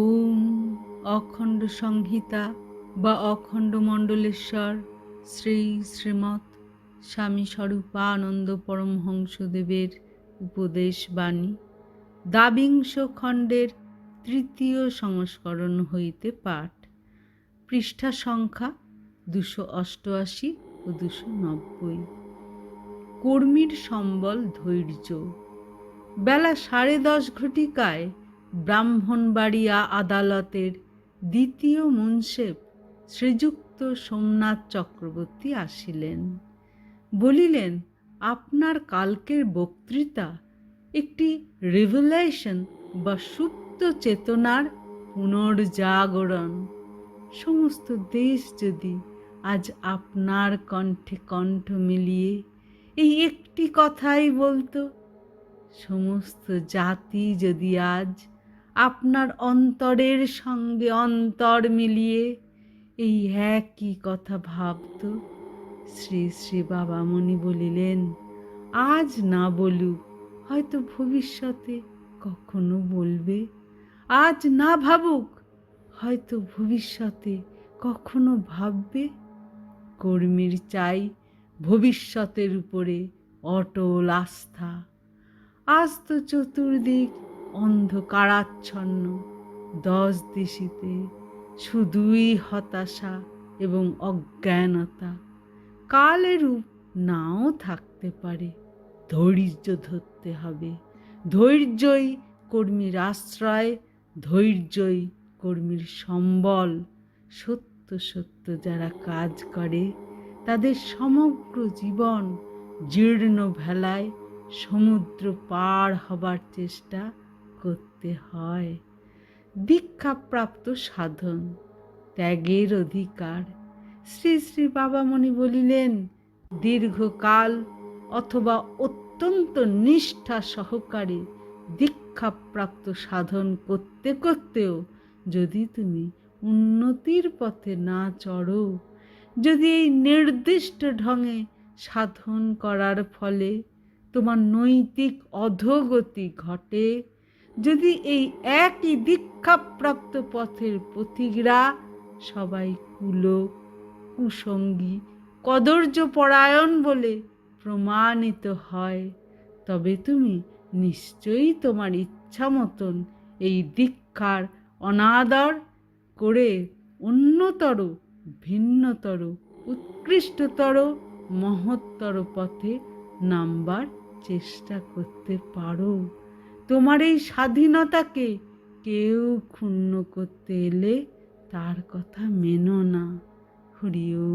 ওম অখণ্ড সংহিতা বা অখণ্ড মণ্ডলেশ্বর, শ্রী শ্রীমৎ স্বামী স্বরূপানন্দ পরমহংসদেবের উপদেশ বাণী। দাবিংশ খণ্ডের তৃতীয় সংস্করণ হইতে পাঠ। পৃষ্ঠা সংখ্যা দুশো অষ্টআশি ও দুশো নব্বই। কর্মীর সম্বল ধৈর্য। বেলা সাড়ে দশ ঘটিকায় ব্রাহ্মণবাড়িয়া আদালতের দ্বিতীয় মুন্সেফ শ্রীযুক্ত সোমনাথ চক্রবর্তী আসিলেন। বলিলেন, আপনার কালকের বক্তৃতা একটি রিভেলেশন বা সুপ্ত চেতনার পুনর্জাগরণ। সমস্ত দেশ যদি আজ আপনার কণ্ঠে কণ্ঠ মিলিয়ে এই একটি কথাই বলতো, সমস্ত জাতি যদি আজ আপনার অন্তরের সঙ্গে অন্তর মিলিয়ে এই একই কথা ভাবত। শ্রী শ্রী বাবা বাবামণি বলিলেন, আজ না বলুক, হয়তো ভবিষ্যতে কখনো বলবে। আজ না ভাবুক, হয়তো ভবিষ্যতে কখনো ভাববে। কর্মীর চাই ভবিষ্যতের উপরে অটল আস্থা। আজ তো চতুর্দিক অন্ধকারাচ্ছন্ন, দশ দিশিতে শুধুই হতাশা এবং অজ্ঞানতা। কালেরূপ নাও থাকতে পারে, ধৈর্য ধরতে হবে। ধৈর্যই কর্মীর আশ্রয়, ধৈর্যই কর্মীর সম্বল। সত্য সত্য যারা কাজ করে, তাদের সমগ্র জীবন জীর্ণ ভেলায় সমুদ্র পার হবার চেষ্টা করতে হয়। দীক্ষাপ্রাপ্ত সাধন, ত্যাগের অধিকার। শ্রী শ্রী বাবামণি বলিলেন, দীর্ঘকাল অথবা অত্যন্ত নিষ্ঠা সহকারে দীক্ষাপ্রাপ্ত সাধন করতে করতেও যদি তুমি উন্নতির পথে না চড়ো, যদি এই নির্দিষ্ট ঢঙে সাধন করার ফলে তোমার নৈতিক অধোগতি ঘটে যদি এই একই দীক্ষাপ্রাপ্ত পথের পথিকরা সবাই কুলো, কুসঙ্গী কদর্য পরায়ণ বলে প্রমাণিত হয়, তবে তুমি নিশ্চয়ই তোমার ইচ্ছা মতন এই দীক্ষার অনাদর করে অন্যতর, ভিন্নতর, উৎকৃষ্টতর, মহত্তর পথে নামবার চেষ্টা করতে পারো। তোমার এই স্বাধীনতাকে কেউ ক্ষুণ্ণ করতে এলে তার কথা মেনো না। হরিও